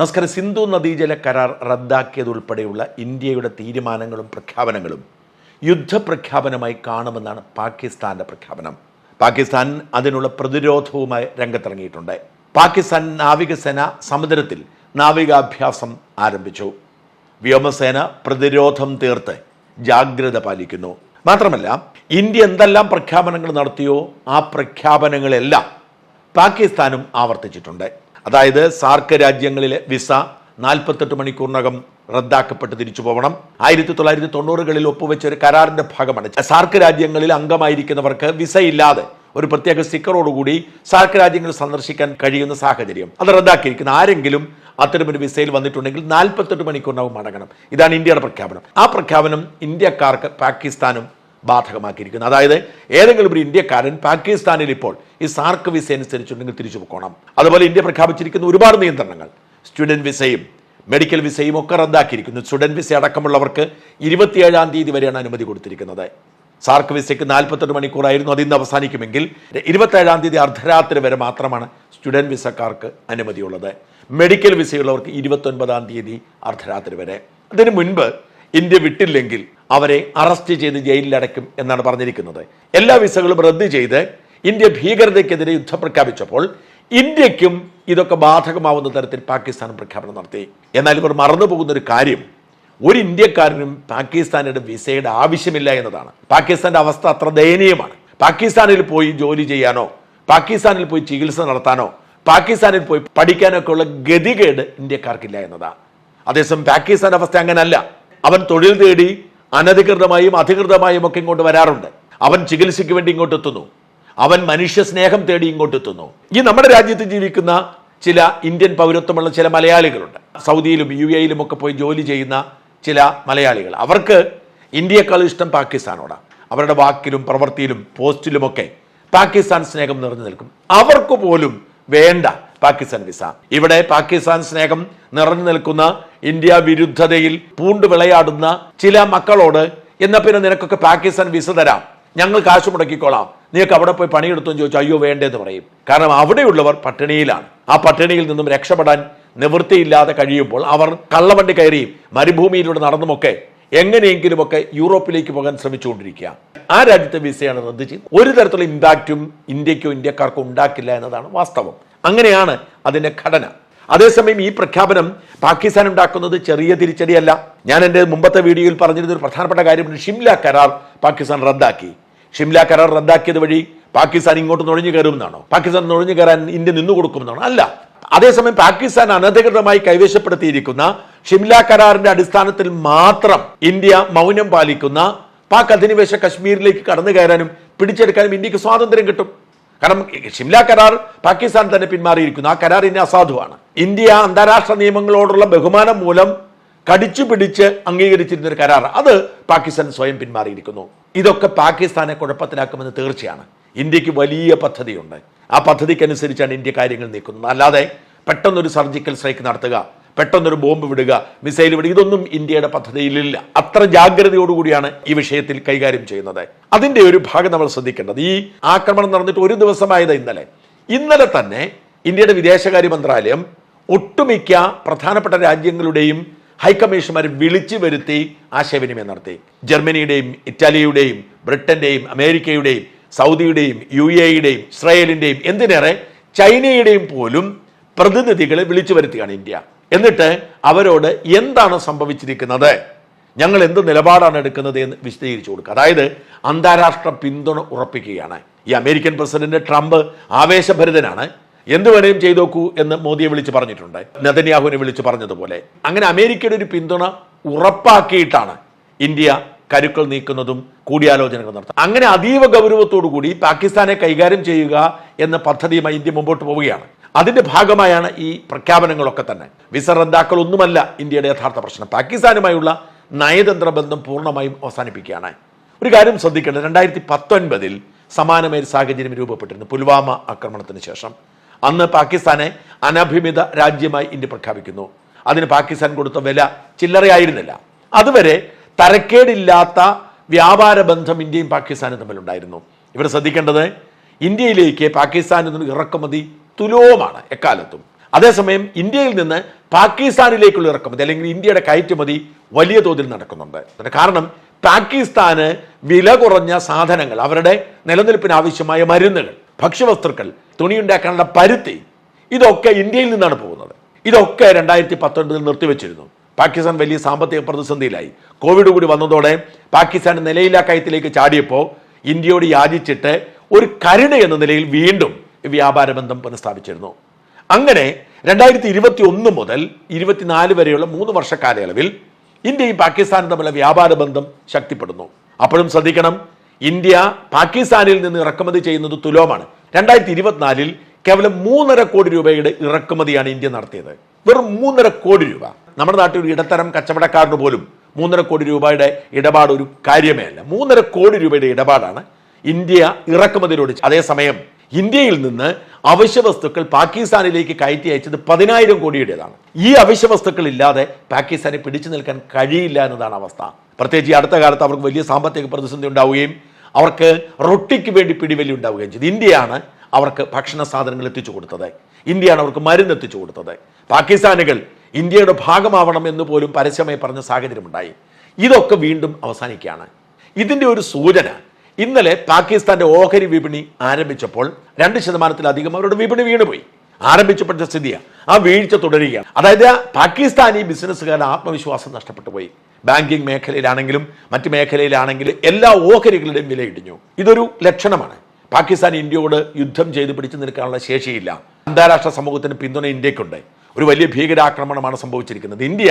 നമസ്കാരം സിന്ധു നദീജല കരാർ റദ്ദാക്കിയതുൾപ്പെടെയുള്ള ഇന്ത്യയുടെ തീരുമാനങ്ങളും പ്രഖ്യാപനങ്ങളും യുദ്ധപ്രഖ്യാപനമായി കാണുമെന്നാണ് പാകിസ്ഥാന്റെ പ്രഖ്യാപനം. പാകിസ്ഥാൻ അതിനുള്ള പ്രതിരോധവുമായി രംഗത്തിറങ്ങിയിട്ടുണ്ട്. പാകിസ്ഥാൻ നാവികസേന സമുദ്രത്തിൽ നാവികാഭ്യാസം ആരംഭിച്ചു. വ്യോമസേന പ്രതിരോധം തീർത്ത് ജാഗ്രത പാലിക്കുന്നു. മാത്രമല്ല ഇന്ത്യ എന്തെല്ലാം പ്രഖ്യാപനങ്ങൾ നടത്തിയോ ആ പ്രഖ്യാപനങ്ങളെല്ലാം പാകിസ്ഥാനും ആവർത്തിച്ചിട്ടുണ്ട്. അതായത് സാർക്ക് രാജ്യങ്ങളിലെ വിസ നാൽപ്പത്തെട്ട് മണിക്കൂറിനകം റദ്ദാക്കപ്പെട്ട് തിരിച്ചു പോകണം ആയിരത്തി തൊള്ളായിരത്തി തൊണ്ണൂറുകളിൽ ഒപ്പുവെച്ച ഒരു കരാറിന്റെ ഭാഗമാണ്. സാർക്ക് രാജ്യങ്ങളിൽ അംഗമായിരിക്കുന്നവർക്ക് വിസ ഇല്ലാതെ ഒരു പ്രത്യേക സ്റ്റിക്കറോടുകൂടി സാർക്ക് രാജ്യങ്ങൾ സന്ദർശിക്കാൻ കഴിയുന്ന സാഹചര്യം. അത് റദ്ദാക്കിയിരിക്കുന്ന. ആരെങ്കിലും അത്തരമൊരു വിസയിൽ വന്നിട്ടുണ്ടെങ്കിൽ നാൽപ്പത്തെട്ട് മണിക്കൂറിനകം മടങ്ങണം. ഇതാണ് ഇന്ത്യയുടെ പ്രഖ്യാപനം. ആ പ്രഖ്യാപനം ഇന്ത്യക്കാർക്ക് പാകിസ്ഥാനും ബാധകമാക്കിയിരിക്കുന്നു. അതായത് ഏതെങ്കിലും ഒരു ഇന്ത്യക്കാരൻ പാകിസ്ഥാനിൽ ഇപ്പോൾ ഈ സാർക്ക് വിസ അനുസരിച്ചുണ്ടെങ്കിൽ തിരിച്ചു പോകണം. അതുപോലെ ഇന്ത്യ പ്രഖ്യാപിച്ചിരിക്കുന്ന ഒരുപാട് നിയന്ത്രണങ്ങൾ. സ്റ്റുഡന്റ് വിസയും മെഡിക്കൽ വിസയും ഒക്കെ റദ്ദാക്കിയിരിക്കുന്നു. സ്റ്റുഡന്റ് വിസ അടക്കമുള്ളവർക്ക് ഇരുപത്തിയേഴാം തീയതി വരെയാണ് അനുമതി കൊടുത്തിരിക്കുന്നത്. സാർക്ക് വിസയ്ക്ക് നാൽപ്പത്തെട്ട് മണിക്കൂറായിരുന്നു. അത് ഇന്ന് അവസാനിക്കുമെങ്കിൽ ഇരുപത്തേഴാം തീയതി അർദ്ധരാത്രി വരെ മാത്രമാണ് സ്റ്റുഡന്റ് വിസക്കാർക്ക് അനുമതിയുള്ളത്. മെഡിക്കൽ വിസയുള്ളവർക്ക് ഇരുപത്തൊൻപതാം തീയതി അർദ്ധരാത്രി വരെ. അതിനു മുൻപ് ഇന്ത്യ വിട്ടില്ലെങ്കിൽ അവരെ അറസ്റ്റ് ചെയ്ത് ജയിലിലടയ്ക്കും എന്നാണ് പറഞ്ഞിരിക്കുന്നത്. എല്ലാ വിസകളും റദ്ദ് ചെയ്ത് ഇന്ത്യ ഭീകരതയ്ക്കെതിരെ യുദ്ധം പ്രഖ്യാപിച്ചപ്പോൾ ഇന്ത്യക്കും ഇതൊക്കെ ബാധകമാവുന്ന തരത്തിൽ പാകിസ്ഥാൻ പ്രഖ്യാപനം നടത്തി. എന്നാൽ ഇവർ മറന്നു പോകുന്ന ഒരു കാര്യം ഒരു ഇന്ത്യക്കാരനും പാകിസ്ഥാനിയുടെ വിസയുടെ ആവശ്യമില്ല എന്നതാണ്. പാകിസ്ഥാന്റെ അവസ്ഥ അത്ര ദയനീയമാണ്. പാകിസ്ഥാനിൽ പോയി ജോലി ചെയ്യാനോ പാകിസ്ഥാനിൽ പോയി ചികിത്സ നടത്താനോ പാകിസ്ഥാനിൽ പോയി പഠിക്കാനൊക്കെ ഉള്ള ഗതികേട് ഇന്ത്യക്കാർക്കില്ല എന്നതാണ്. അതേസമയം പാകിസ്ഥാൻ അവസ്ഥ അങ്ങനല്ല. അവൻ തൊഴിൽ തേടി അനധികൃതമായും അധികൃതമായും ഒക്കെ ഇങ്ങോട്ട് വരാറുണ്ട്. അവൻ ചികിത്സയ്ക്ക് വേണ്ടി ഇങ്ങോട്ട് എത്തുന്നു. അവൻ മനുഷ്യ സ്നേഹം തേടി ഇങ്ങോട്ട് എത്തുന്നു. ഈ നമ്മുടെ രാജ്യത്ത് ജീവിക്കുന്ന ചില ഇന്ത്യൻ പൗരത്വമുള്ള ചില മലയാളികളുണ്ട്. സൗദിയിലും യു എയിലും ഒക്കെ പോയി ജോലി ചെയ്യുന്ന ചില മലയാളികൾ. അവർക്ക് ഇന്ത്യയേക്കാൾ ഇഷ്ടം പാകിസ്ഥാനോടാണ് അവരുടെ വാക്കിലും പ്രവൃത്തിയിലും പോസ്റ്റിലുമൊക്കെ പാകിസ്ഥാൻ സ്നേഹം നിറഞ്ഞു നിൽക്കും. അവർക്ക് പോലും വേണ്ട പാകിസ്ഥാൻ വിസ. ഇവിടെ പാകിസ്ഥാൻ സ്നേഹം നിറഞ്ഞു നിൽക്കുന്ന ഇന്ത്യ വിരുദ്ധതയിൽ പൂണ്ടു വിളയാടുന്ന ചില മക്കളോട് എന്നാ പിന്നെ നിനക്കൊക്കെ പാകിസ്ഥാൻ വിസ തരാം. ഞങ്ങൾ കാശ് മുടക്കിക്കോളാം. നീക്ക് അവിടെ പോയി പണിയെടുത്തു എന്ന് ചോദിച്ചു അയ്യോ വേണ്ടേന്ന് പറയും. കാരണം അവിടെയുള്ളവർ പട്ടിണിയിലാണ്. ആ പട്ടിണിയിൽ നിന്നും രക്ഷപ്പെടാൻ നിവൃത്തിയില്ലാതെ കഴിയുമ്പോൾ അവർ കള്ളവണ്ടി കയറിയും മരുഭൂമിയിലൂടെ നടന്നുമൊക്കെ എങ്ങനെയെങ്കിലുമൊക്കെ യൂറോപ്പിലേക്ക് പോകാൻ ശ്രമിച്ചുകൊണ്ടിരിക്കുക. ആ രാജ്യത്തെ വിസയാണ് റദ്ദ് ചെയ്ത് ഒരു തരത്തിലുള്ള ഇമ്പാക്റ്റും ഇന്ത്യക്കോ ഇന്ത്യക്കാർക്കോ ഉണ്ടാക്കില്ല എന്നതാണ് വാസ്തവം. അങ്ങനെയാണ് അതിന്റെ ഘടന. അതേസമയം ഈ പ്രഖ്യാപനം പാകിസ്ഥാൻ ഉണ്ടാക്കുന്നത് ചെറിയ തിരിച്ചടിയല്ല. ഞാൻ എന്റെ മുമ്പത്തെ വീഡിയോയിൽ പറഞ്ഞിരുന്ന ഒരു പ്രധാനപ്പെട്ട കാര്യം ഷിംല കരാർ പാകിസ്ഥാൻ റദ്ദാക്കി. ഷിംല കരാർ റദ്ദാക്കിയത് വഴി പാകിസ്ഥാൻ ഇങ്ങോട്ട് നുഴഞ്ഞു കയറുമെന്നാണോ പാകിസ്ഥാൻ നുഴഞ്ഞു കയറാൻ ഇന്ത്യ നിന്നു കൊടുക്കുമെന്നാണോ അല്ല. അതേസമയം പാകിസ്ഥാൻ അനധികൃതമായി കൈവശപ്പെടുത്തിയിരിക്കുന്ന ഷിംല കരാറിന്റെ അടിസ്ഥാനത്തിൽ മാത്രം ഇന്ത്യ മൗനം പാലിക്കുന്ന പാക് അധിനിവേശ കശ്മീരിലേക്ക് കടന്നു കയറാനും പിടിച്ചെടുക്കാനും ഇന്ത്യയ്ക്ക് സ്വാതന്ത്ര്യം കിട്ടും. കാരണം ഷിംല കരാർ പാകിസ്ഥാൻ തന്നെ പിന്മാറിയിരിക്കുന്നു. ആ കരാറിന് അസാധുവാണ്. ഇന്ത്യ അന്താരാഷ്ട്ര നിയമങ്ങളോടുള്ള ബഹുമാനം മൂലം കടിച്ചു പിടിച്ച് അംഗീകരിച്ചിരുന്ന ഒരു കരാർ അത് പാകിസ്ഥാൻ സ്വയം പിന്മാറിയിരിക്കുന്നു. ഇതൊക്കെ പാകിസ്ഥാനെ കുഴപ്പത്തിലാക്കുമെന്ന് തീർച്ചയാണ്. ഇന്ത്യയ്ക്ക് വലിയ പദ്ധതിയുണ്ട്. ആ പദ്ധതിക്കനുസരിച്ചാണ് ഇന്ത്യ കാര്യങ്ങൾ നീക്കുന്നത്. അല്ലാതെ പെട്ടെന്നൊരു സർജിക്കൽ സ്ട്രൈക്ക് നടത്തുക പെട്ടെന്നൊരു ബോംബ് വിടുക മിസൈൽ വിടുക ഇതൊന്നും ഇന്ത്യയുടെ പദ്ധതിയിലില്ല. അത്ര ജാഗ്രതയോടുകൂടിയാണ് ഈ വിഷയത്തിൽ കൈകാര്യം ചെയ്യുന്നത്. അതിന്റെ ഒരു ഭാഗം നമ്മൾ ശ്രദ്ധിക്കേണ്ടത്. ഈ ആക്രമണം നടന്നിട്ട് ഒരു ദിവസമായത് ഇന്നലെ. ഇന്നലെ തന്നെ ഇന്ത്യയുടെ വിദേശകാര്യ മന്ത്രാലയം ഒട്ടുമിക്ക പ്രധാനപ്പെട്ട രാജ്യങ്ങളുടെയും ഹൈക്കമ്മീഷന്മാർ വിളിച്ചു വരുത്തി ആശയവിനിമയം നടത്തി. ജർമ്മനിയുടെയും ഇറ്റാലിയുടെയും ബ്രിട്ടന്റെയും അമേരിക്കയുടെയും സൗദിയുടെയും യു എയുടെയും ഇസ്രായേലിന്റെയും എന്തിനേറെ ചൈനയുടെയും പോലും പ്രതിനിധികളെ വിളിച്ചു വരുത്തിയാണ് ഇന്ത്യ. എന്നിട്ട് അവരോട് എന്താണ് സംഭവിച്ചിരിക്കുന്നത്? ഞങ്ങൾ എന്ത് നിലപാടാണ് എടുക്കുന്നത് എന്ന് വിശദീകരിച്ചു കൊടുക്കുക. അതായത് അന്താരാഷ്ട്ര പിന്തുണ ഉറപ്പിക്കുകയാണ്. ഈ അമേരിക്കൻ പ്രസിഡന്റ് ട്രംപ് ആവേശഭരിതനാണ്. എന്തുവരെയും വേണേലും ചെയ്തു നോക്കൂ എന്ന് മോദിയെ വിളിച്ച് പറഞ്ഞിട്ടുണ്ട്. നതന്യാഹുവിനെ വിളിച്ച് പറഞ്ഞതുപോലെ. അങ്ങനെ അമേരിക്കയുടെ ഒരു പിന്തുണ ഉറപ്പാക്കിയിട്ടാണ് ഇന്ത്യ കരുക്കൾ നീക്കുന്നതും കൂടിയാലോചനകൾ നടത്തും അങ്ങനെ അതീവ ഗൗരവത്തോടു കൂടി പാകിസ്ഥാനെ കൈകാര്യം ചെയ്യുക എന്ന പദ്ധതിയുമായി ഇന്ത്യ മുമ്പോട്ട് പോവുകയാണ്. അതിന്റെ ഭാഗമായാണ് ഈ പ്രഖ്യാപനങ്ങളൊക്കെ തന്നെ. വിസ റദ്ദാക്കൽ ഒന്നുമല്ല ഇന്ത്യയുടെ യഥാർത്ഥ പ്രശ്നം. പാകിസ്ഥാനുമായുള്ള നയതന്ത്ര ബന്ധം പൂർണമായും അവസാനിപ്പിക്കുകയാണ്. ഒരു കാര്യം ശ്രദ്ധിക്കേണ്ടത് രണ്ടായിരത്തി പത്തൊൻപതിൽ സമാനമായ ഒരു സാഹചര്യം രൂപപ്പെട്ടിരുന്നു പുൽവാമ ആക്രമണത്തിന് ശേഷം. അന്ന് പാകിസ്ഥാനെ അനഭിമിത രാജ്യമായി ഇന്ത്യ പ്രഖ്യാപിക്കുന്നു. അതിന് പാകിസ്ഥാൻ കൊടുത്ത വില ചില്ലറയായിരുന്നില്ല. അതുവരെ തരക്കേടില്ലാത്ത വ്യാപാര ബന്ധം ഇന്ത്യയും പാകിസ്ഥാനും തമ്മിലുണ്ടായിരുന്നു. ഇവിടെ ശ്രദ്ധിക്കേണ്ടത് ഇന്ത്യയിലേക്ക് പാകിസ്ഥാനിൽ നിന്ന് ഇറക്കുമതി തുലോമാണ് എക്കാലത്തും. അതേസമയം ഇന്ത്യയിൽ നിന്ന് പാകിസ്ഥാനിലേക്കുള്ള ഇറക്കുമതി അല്ലെങ്കിൽ ഇന്ത്യയുടെ കയറ്റുമതി വലിയ തോതിൽ നടക്കുന്നുണ്ട്. കാരണം പാകിസ്ഥാന് വില കുറഞ്ഞ സാധനങ്ങൾ അവരുടെ നിലനിൽപ്പിന് ആവശ്യമായ മരുന്നുകൾ ഭക്ഷ്യവസ്തുക്കൾ തുണിയുണ്ടാക്കാനുള്ള പരുത്തി ഇതൊക്കെ ഇന്ത്യയിൽ നിന്നാണ് പോകുന്നത്. ഇതൊക്കെ രണ്ടായിരത്തി പത്തൊൻപതിൽ നിർത്തിവെച്ചിരുന്നു. പാകിസ്ഥാൻ വലിയ സാമ്പത്തിക പ്രതിസന്ധിയിലായി. കോവിഡ് കൂടി വന്നതോടെ പാകിസ്ഥാൻ നിലയില്ലാ കയത്തിലേക്ക് ചാടിയപ്പോൾ ഇന്ത്യയോട് യാചിച്ചിട്ട് ഒരു കരുണ എന്ന നിലയിൽ വീണ്ടും വ്യാപാര ബന്ധം പുനഃസ്ഥാപിച്ചിരുന്നു. അങ്ങനെ രണ്ടായിരത്തി ഇരുപത്തി ഒന്ന് മുതൽ ഇരുപത്തിനാല് വരെയുള്ള മൂന്ന് വർഷ കാലയളവിൽ ഇന്ത്യയും പാകിസ്ഥാനും തമ്മിലുള്ള വ്യാപാര ബന്ധം ശക്തിപ്പെടുന്നു. അപ്പോഴും ശ്രദ്ധിക്കണം ഇന്ത്യ പാകിസ്ഥാനിൽ നിന്ന് ഇറക്കുമതി ചെയ്യുന്നത് തുലോമാണ്. രണ്ടായിരത്തി ഇരുപത്തിനാലിൽ കേവലം മൂന്നര കോടി രൂപയുടെ ഇറക്കുമതിയാണ് ഇന്ത്യ നടത്തിയത്. വെറും മൂന്നര കോടി രൂപ. നമ്മുടെ നാട്ടിൽ ഒരു ഇടത്തരം കച്ചവടക്കാരന് പോലും മൂന്നര കോടി രൂപയുടെ ഇടപാട് ഒരു കാര്യമേ അല്ല. മൂന്നര കോടി രൂപയുടെ ഇടപാടാണ് ഇന്ത്യ ഇറക്കുമതിയിലൂടെ അതേസമയം ഇന്ത്യയിൽ നിന്ന് അവശ്യ വസ്തുക്കൾ പാകിസ്ഥാനിലേക്ക് കയറ്റി അയച്ചത് പതിനായിരം കോടിയുടേതാണ്. ഈ അവശ്യ വസ്തുക്കൾ ഇല്ലാതെ പാകിസ്ഥാനെ പിടിച്ചു നിൽക്കാൻ കഴിയില്ല എന്നതാണ് അവസ്ഥ. പ്രത്യേകിച്ച് ഈ അടുത്ത കാലത്ത് അവർക്ക് വലിയ സാമ്പത്തിക പ്രതിസന്ധി ഉണ്ടാവുകയും അവർക്ക് റൊട്ടിക്ക് വേണ്ടി പിടിവലി ഉണ്ടാവുകയും ചെയ്തു. ഇന്ത്യയാണ് അവർക്ക് ഭക്ഷണ സാധനങ്ങൾ എത്തിച്ചു കൊടുത്തത്. ഇന്ത്യയാണ് അവർക്ക് മരുന്ന് എത്തിച്ചു കൊടുത്തത്. പാകിസ്ഥാനുകൾ ഇന്ത്യയുടെ ഭാഗമാവണം എന്ന് പോലും പരസ്യമായി പറഞ്ഞ സാഹചര്യമുണ്ടായി. ഇതൊക്കെ വീണ്ടും അവസാനിക്കുകയാണ്. ഇതിന്റെ ഒരു സൂചന ഇന്നലെ പാകിസ്ഥാന്റെ ഓഹരി വിപണി ആരംഭിച്ചപ്പോൾ രണ്ട് ശതമാനത്തിലധികം അവരുടെ വിപണി വീണുപോയി. ആരംഭിച്ചപ്പെട്ട സ്ഥിതിയാണ് ആ വീഴ്ച തുടരുകയാണ്. അതായത് പാകിസ്ഥാനി ബിസിനസ്സുകാരുടെ ആത്മവിശ്വാസം നഷ്ടപ്പെട്ടു പോയി ബാങ്കിങ് മേഖലയിലാണെങ്കിലും മറ്റ് മേഖലയിലാണെങ്കിലും എല്ലാ ഓഹരികളുടെയും വില ഇടിഞ്ഞു. ഇതൊരു ലക്ഷണമാണ്. പാകിസ്ഥാൻ ഇന്ത്യയോട് യുദ്ധം ചെയ്ത് പിടിച്ചു നിൽക്കാനുള്ള ശേഷിയില്ല. അന്താരാഷ്ട്ര സമൂഹത്തിന് പിന്തുണ ഇന്ത്യക്കുണ്ട്. ഒരു വലിയ ഭീകരാക്രമണമാണ് സംഭവിച്ചിരിക്കുന്നത്. ഇന്ത്യ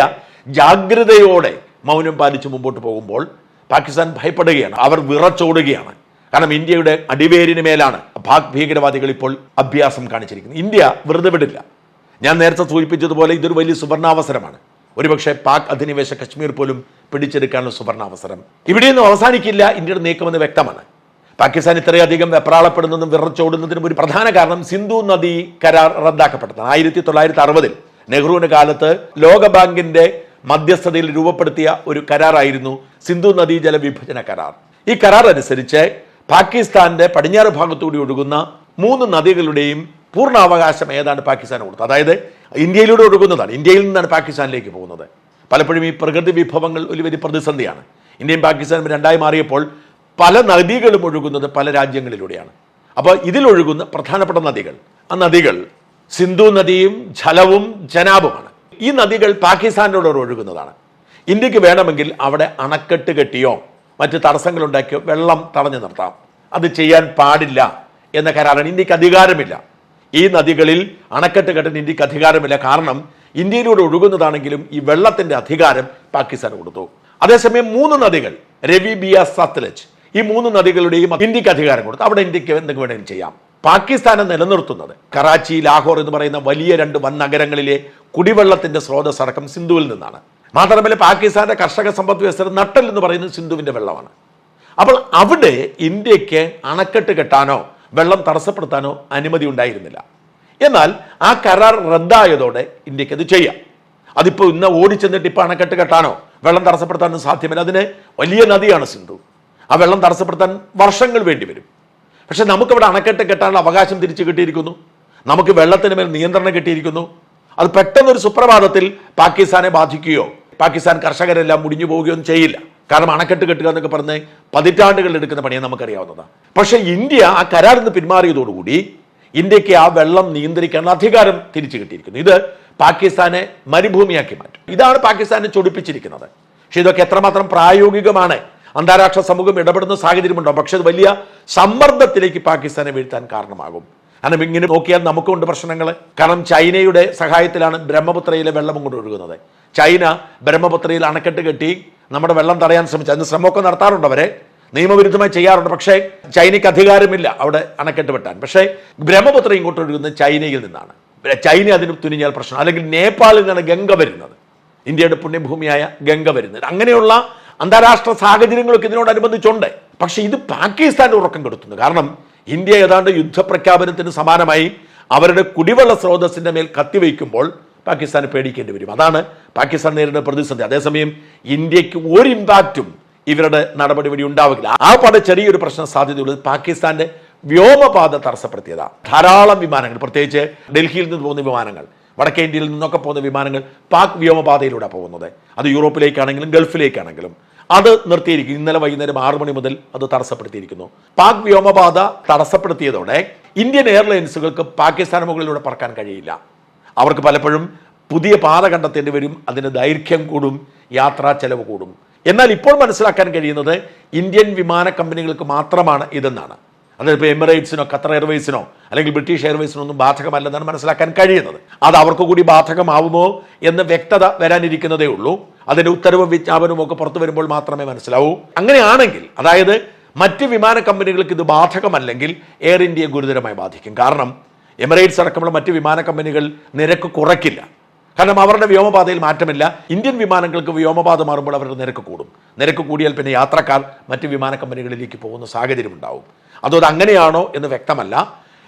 ജാഗ്രതയോടെ മൗനം പാലിച്ച് മുമ്പോട്ട് പോകുമ്പോൾ പാകിസ്ഥാൻ ഭയപ്പെടുകയാണ്. അവർ വിറച്ചോടുകയാണ്. കാരണം ഇന്ത്യയുടെ അടിവേരിന് മേലാണ് പാക് ഭീകരവാദികൾ ഇപ്പോൾ അഭ്യാസം കാണിച്ചിരിക്കുന്നത്. ഇന്ത്യ വെറുതെ വിടില്ല. ഞാൻ നേരത്തെ സൂചിപ്പിച്ചതുപോലെ ഇതൊരു വലിയ സുവർണാവസരമാണ്. ഒരുപക്ഷെ പാക് അധിനിവേശ കശ്മീർ പോലും പിടിച്ചെടുക്കാനുള്ള സുവർണാവസരം ഇവിടെയൊന്നും അവസാനിക്കില്ല. ഇന്ത്യയുടെ നീക്കമെന്ന് വ്യക്തമാണ്. പാകിസ്ഥാൻ ഇത്രയധികം വെപ്രാളപ്പെടുന്നതും വിറച്ചോടുന്നതിനും ഒരു പ്രധാന കാരണം സിന്ധു നദി കരാർ റദ്ദാക്കപ്പെട്ടതാണ്. ആയിരത്തി തൊള്ളായിരത്തി അറുപതിൽ നെഹ്റുവിന്റെ കാലത്ത് ലോകബാങ്കിന്റെ മധ്യസ്ഥതയിൽ രൂപപ്പെടുത്തിയ ഒരു കരാറായിരുന്നു സിന്ധു നദീ ജല വിഭജന കരാർ. ഈ കരാർ അനുസരിച്ച് പാകിസ്ഥാന്റെ പടിഞ്ഞാറ് ഭാഗത്തുകൂടി ഒഴുകുന്ന മൂന്ന് നദികളുടെയും പൂർണാവകാശം ഏതാണ് പാകിസ്ഥാൻ കൊടുത്തത്? അതായത് ഇന്ത്യയിലൂടെ ഒഴുകുന്നതാണ്. ഇന്ത്യയിൽ നിന്നാണ് പാകിസ്ഥാനിലേക്ക് പോകുന്നത്. പലപ്പോഴും ഈ പ്രകൃതി വിഭവങ്ങൾ ഒരു വലിയ പ്രതിസന്ധിയാണ്. ഇന്ത്യയും പാകിസ്ഥാനും രണ്ടായി മാറിയപ്പോൾ പല നദികളും ഒഴുകുന്നത് പല രാജ്യങ്ങളിലൂടെയാണ്. അപ്പോൾ ഇതിലൊഴുകുന്ന പ്രധാനപ്പെട്ട നദികൾ ആ നദികൾ സിന്ധു നദിയും ജലവും ജനാബുമാണ്. ഈ നദികൾ പാകിസ്ഥാനിലൂടെ ഒഴുകുന്നതാണ്. ഇന്ത്യയ്ക്ക് വേണമെങ്കിൽ അവിടെ അണക്കെട്ട് കെട്ടിയോ മറ്റ് തടസ്സങ്ങളുണ്ടാക്കിയോ വെള്ളം തടഞ്ഞു നിർത്താം. അത് ചെയ്യാൻ പാടില്ല എന്ന കരാറാണ് ഇന്ത്യയ്ക്ക് അധികാരമില്ല. ഈ നദികളിൽ അണക്കെട്ട് കെട്ടാൻ ഇന്ത്യയ്ക്ക് അധികാരമില്ല. കാരണം ഇന്ത്യയിലൂടെ ഒഴുകുന്നതാണെങ്കിലും ഈ വെള്ളത്തിന്റെ അധികാരം പാകിസ്ഥാൻ കൊടുത്തു. അതേസമയം മൂന്ന് നദികൾ രവി ബിയ സത്ലജ് ഈ മൂന്ന് നദികളുടെയും ഇന്ത്യയ്ക്ക് അധികാരം കൊടുത്തു. അവിടെ ഇന്ത്യയ്ക്ക് എന്തെങ്കിലും വേണമെങ്കിലും ചെയ്യാം. പാകിസ്ഥാനെ നിലനിർത്തുന്നത്. കറാച്ചി ലാഹോർ എന്ന് പറയുന്ന വലിയ രണ്ട് വൻ നഗരങ്ങളിലെ കുടിവെള്ളത്തിന്റെ സ്രോതസ് അടക്കം സിന്ധുവിൽ നിന്നാണ്. മാത്രമല്ല പാകിസ്ഥാന്റെ കർഷക സമ്പദ് വ്യവസ്ഥ നട്ടൽ എന്ന് പറയുന്നത് സിന്ധുവിന്റെ വെള്ളമാണ്. അപ്പോൾ അവിടെ ഇന്ത്യയ്ക്ക് അണക്കെട്ട് കെട്ടാനോ വെള്ളം തടസ്സപ്പെടുത്താനോ അനുമതി ഉണ്ടായിരുന്നില്ല. എന്നാൽ ആ കരാർ റദ്ദായതോടെ ഇന്ത്യയ്ക്ക് അത് ചെയ്യാം. അതിപ്പോൾ ഇന്ന് ഓടിച്ചെന്നിട്ട് ഇപ്പോൾ അണക്കെട്ട് കെട്ടാനോ വെള്ളം തടസ്സപ്പെടുത്താനോ സാധ്യമല്ല. അതിന് വലിയ നദിയാണ് സിന്ധു. ആ വെള്ളം തടസ്സപ്പെടുത്താൻ വർഷങ്ങൾ വേണ്ടി വരും. പക്ഷെ നമുക്കിവിടെ അണക്കെട്ട് കെട്ടാനുള്ള അവകാശം തിരിച്ചു കിട്ടിയിരിക്കുന്നു. നമുക്ക് വെള്ളത്തിന് മേൽ നിയന്ത്രണം കിട്ടിയിരിക്കുന്നു. അത് പെട്ടെന്നൊരു സുപ്രഭാതത്തിൽ പാകിസ്ഥാനെ ബാധിക്കുകയോ പാകിസ്ഥാൻ കർഷകരെല്ലാം മുടിഞ്ഞു പോവുകയോ ഒന്നും ചെയ്യില്ല. കാരണം അണക്കെട്ട് കെട്ടുക എന്നൊക്കെ പറഞ്ഞ് പതിറ്റാണ്ടുകൾ എടുക്കുന്ന പണിയെ നമുക്കറിയാവുന്നതാണ് പക്ഷേ ഇന്ത്യ ആ കരാറിൽ നിന്ന് പിന്മാറിയതോടുകൂടി ഇന്ത്യയ്ക്ക് ആ വെള്ളം നിയന്ത്രിക്കാനുള്ള അധികാരം തിരിച്ചു കിട്ടിയിരിക്കുന്നു. ഇത് പാകിസ്ഥാനെ മരുഭൂമിയാക്കി മാറ്റും. ഇതാണ് പാകിസ്ഥാനെ ചൊടിപ്പിച്ചിരിക്കുന്നത്. പക്ഷെ ഇതൊക്കെ എത്രമാത്രം പ്രായോഗികമാണ് അന്താരാഷ്ട്ര സമൂഹം ഇടപെടുന്ന സാഹചര്യമുണ്ടോ? പക്ഷേ അത് വലിയ സമ്മർദ്ദത്തിലേക്ക് പാകിസ്ഥാനെ വീഴ്ത്താൻ കാരണമാകും. കാരണം ഇങ്ങനെ നോക്കിയാൽ നമുക്കുണ്ട് പ്രശ്നങ്ങൾ കാരണം ചൈനയുടെ സഹായത്തിലാണ് ബ്രഹ്മപുത്രയിലെ വെള്ളം കൊണ്ട് ഒഴുകുന്നത്. ചൈന ബ്രഹ്മപുത്രയിൽ അണക്കെട്ട് കെട്ടി നമ്മുടെ വെള്ളം തടയാൻ ശ്രമിച്ചു. അതിന് ശ്രമമൊക്കെ നടത്താറുണ്ട് അവരെ. നിയമവിരുദ്ധമായി ചെയ്യാറുണ്ട്. പക്ഷേ ചൈനയ്ക്ക് അധികാരമില്ല അവിടെ അണക്കെട്ട് വെട്ടാൻ. പക്ഷേ ബ്രഹ്മപുത്ര ഇങ്ങോട്ട് ഒഴുകുന്നത് ചൈനയിൽ നിന്നാണ്. ചൈന അതിന് തുനിഞ്ഞാൽ പ്രശ്നം. അല്ലെങ്കിൽ നേപ്പാളിൽ നിന്നാണ് ഗംഗ വരുന്നത്. ഇന്ത്യയുടെ പുണ്യഭൂമിയായ ഗംഗ വരുന്നത്. അങ്ങനെയുള്ള അന്താരാഷ്ട്ര സാഹചര്യങ്ങളൊക്കെ ഇതിനോടനുബന്ധിച്ചുണ്ട്. പക്ഷേ ഇത് പാകിസ്ഥാന്റെ ഉറക്കം കെടുത്തുന്നു. കാരണം ഇന്ത്യ ഏതാണ്ട് യുദ്ധപ്രഖ്യാപനത്തിന് സമാനമായി അവരുടെ കുടിവെള്ള സ്രോതസ്സിന്റെ മേൽ കത്തിവയ്ക്കുമ്പോൾ പാകിസ്ഥാന് പേടിക്കേണ്ടി വരും. അതാണ് പാകിസ്ഥാൻ നേരിടുന്ന പ്രതിസന്ധി. അതേസമയം ഇന്ത്യയ്ക്ക് ഒരു ഇമ്പാക്റ്റും ഇവരുടെ നടപടി വഴി ഉണ്ടാവില്ല. ആ പട ചെറിയൊരു പ്രശ്നം സാധ്യതയുള്ളത് പാകിസ്ഥാന്റെ വ്യോമപാത തടസ്സപ്പെടുത്തിയതാണ്. ധാരാളം വിമാനങ്ങൾ പ്രത്യേകിച്ച് ഡൽഹിയിൽ നിന്ന് പോകുന്ന വിമാനങ്ങൾ വടക്കേ ഇന്ത്യയിൽ നിന്നൊക്കെ പോകുന്ന വിമാനങ്ങൾ പാക് വ്യോമപാതയിലൂടെ പോകുന്നത്. അത് യൂറോപ്പിലേക്കാണെങ്കിലും ഗൾഫിലേക്കാണെങ്കിലും. അത് നിർത്തിയിരിക്കുന്നു ഇന്നലെ വൈകുന്നേരം ആറു മണി മുതൽ അത് തടസ്സപ്പെടുത്തിയിരിക്കുന്നു. പാക് വ്യോമപാത തടസ്സപ്പെടുത്തിയതോടെ ഇന്ത്യൻ എയർലൈൻസുകൾക്ക് പാകിസ്ഥാൻ മുകളിലൂടെ പറക്കാൻ കഴിയില്ല. അവർക്ക് പലപ്പോഴും പുതിയ പാത കണ്ടെത്തേണ്ടി വരും അതിന് ദൈർഘ്യം കൂടും യാത്രാ ചെലവ് കൂടും. എന്നാൽ ഇപ്പോൾ മനസ്സിലാക്കാൻ കഴിയുന്നത് ഇന്ത്യൻ വിമാന കമ്പനികൾക്ക് മാത്രമാണ് ഇതെന്നാണ്. അതായത് ഇപ്പോൾ എമിറേറ്റ്സിനോ ഖത്തർ എയർവേസിനോ അല്ലെങ്കിൽ ബ്രിട്ടീഷ് എയർവേസിനോ ഒന്നും ബാധകമല്ലെന്നാണ് മനസ്സിലാക്കാൻ കഴിയുന്നത്. അത് അവർക്ക് കൂടി ബാധകമാവുമോ എന്ന് വ്യക്തത വരാനിരിക്കുന്നതേ ഉള്ളൂ. അതിന്റെ ഉത്തരവും വിജ്ഞാപനവും ഒക്കെ പുറത്തു വരുമ്പോൾ മാത്രമേ മനസ്സിലാവൂ. അങ്ങനെയാണെങ്കിൽ അതായത് മറ്റ് വിമാന കമ്പനികൾക്ക് ഇത് ബാധകമല്ലെങ്കിൽ എയർ ഇന്ത്യയെ ഗുരുതരമായി ബാധിക്കും. കാരണം എമിറേറ്റ്സ് അടക്കമുള്ള മറ്റ് വിമാന കമ്പനികൾ നിരക്ക് കുറയ്ക്കില്ല. കാരണം അവരുടെ വ്യോമപാതയിൽ മാറ്റമില്ല. ഇന്ത്യൻ വിമാനങ്ങൾക്ക് വ്യോമപാത മാറുമ്പോൾ അവരുടെ നിരക്ക് കൂടും. നിരക്ക് കൂടിയാൽ പിന്നെ യാത്രക്കാർ മറ്റ് വിമാന കമ്പനികളിലേക്ക് പോകുന്ന സാഹചര്യം ഉണ്ടാവും. അതത് അങ്ങനെയാണോ എന്ന് വ്യക്തമല്ല.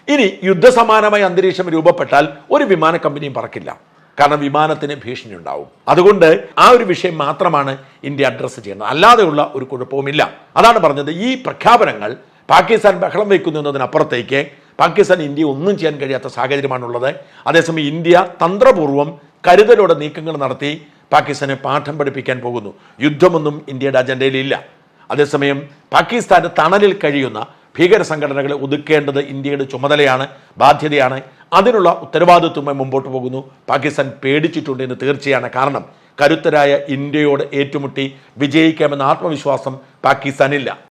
ഇനി യുദ്ധസമാനമായ അന്തരീക്ഷം രൂപപ്പെട്ടാൽ ഒരു വിമാന കമ്പനിയും പറക്കില്ല. കാരണം വിമാനത്തിന് ഭീഷണി ഉണ്ടാവും അതുകൊണ്ട് ആ ഒരു വിഷയം മാത്രമാണ് ഇന്ത്യ അഡ്രസ്സ് ചെയ്യുന്നത്. അല്ലാതെയുള്ള ഒരു കുഴപ്പവുമില്ല. അതാണ് പറഞ്ഞത്. ഈ പ്രഖ്യാപനങ്ങൾ പാകിസ്ഥാൻ ബഹളം വയ്ക്കുന്നു എന്നതിനപ്പുറത്തേക്ക് പാകിസ്ഥാൻ ഇന്ത്യ ഒന്നും ചെയ്യാൻ കഴിയാത്ത സാഹചര്യമാണുള്ളത്. അതേസമയം ഇന്ത്യ തന്ത്രപൂർവം കരുതലോടെ നീക്കങ്ങൾ നടത്തി പാകിസ്ഥാനെ പാഠം പഠിപ്പിക്കാൻ പോകുന്നു. യുദ്ധമൊന്നും ഇന്ത്യയുടെ അജണ്ടയിലില്ല അതേസമയം പാകിസ്ഥാന്റെ തണലിൽ കഴിയുന്ന ഭീകര സംഘടനകളെ ഒതുക്കേണ്ടത് ഇന്ത്യയുടെ ചുമതലയാണ് ബാധ്യതയാണ്. അതിനുള്ള ഉത്തരവാദിത്വമായി മുമ്പോട്ട് പോകുന്നു. പാകിസ്ഥാൻ പേടിച്ചിട്ടുണ്ട് എന്ന് തീർച്ചയാണ് കാരണം കരുത്തരായ ഇന്ത്യയോട് ഏറ്റുമുട്ടി വിജയിക്കാമെന്ന ആത്മവിശ്വാസം പാകിസ്ഥാനില്ല